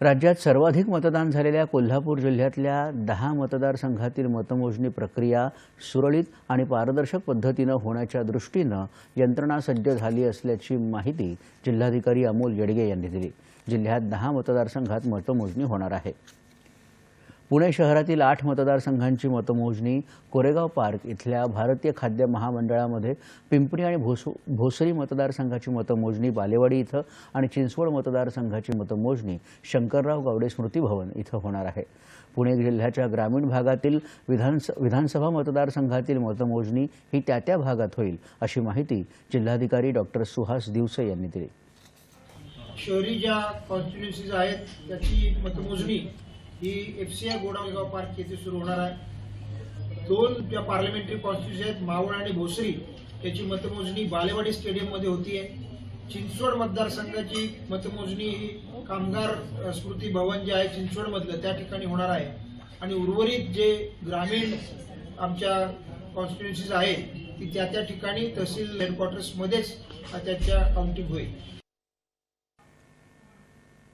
राज्यात सर्वाधिक मतदान झालेल्या कोल्हापूर जिल्ह्यातल्या दहा मतदारसंघातील मतमोजणी प्रक्रिया सुरळीत आणि पारदर्शक पद्धतीनं होण्याच्या दृष्टीनं यंत्रणा सज्ज झाली असल्याची माहिती जिल्हाधिकारी अमोल येडगे यांनी दिली. जिल्ह्यात दहा मतदारसंघात मतमोजणी होणार आहे. पुणे शहरातील आठ मतदारसंघांची मतमोजणी कोरेगाव पार्क इथल्या भारतीय खाद्य महामंडळामध्ये पिंपरी आणि भोसू भोसरी मतदारसंघाची मतमोजणी बालेवाडी इथं आणि चिंचवड मतदारसंघाची मतमोजणी शंकरराव गावडे स्मृती भवन इथं होणार आहे. पुणे जिल्ह्याच्या ग्रामीण भागातील विधानस विधानसभा मतदारसंघातील मतमोजणी ही त्या त्या भागात होईल अशी माहिती जिल्हाधिकारी डॉक्टर सुहास दिवसे यांनी दिली. शहरी ज्या कॉन्स्टिट्युन्सीज आहेत त्याची मतमोजणी ही एफ सी आय गोडावगाव पार्क येथे सुरू होणार आहे. दोन ज्या पार्लमेंटरी कॉन्स्टिट्युशन आहेत मावळ आणि भोसरी त्याची मतमोजणी बालेवाडी स्टेडियममध्ये होतीये. चिंचवड मतदारसंघाची मतमोजणी ही कामगार स्मृती भवन जे आहे चिंचवडमधलं त्या ठिकाणी होणार आहे. आणि उर्वरित जे ग्रामीण आमच्या कॉन्स्टिट्युन्सीज आहेत ती त्या त्या ठिकाणी तहसील हेडक्वार्टर्समध्येच त्याच्या काउंटिंग होईल.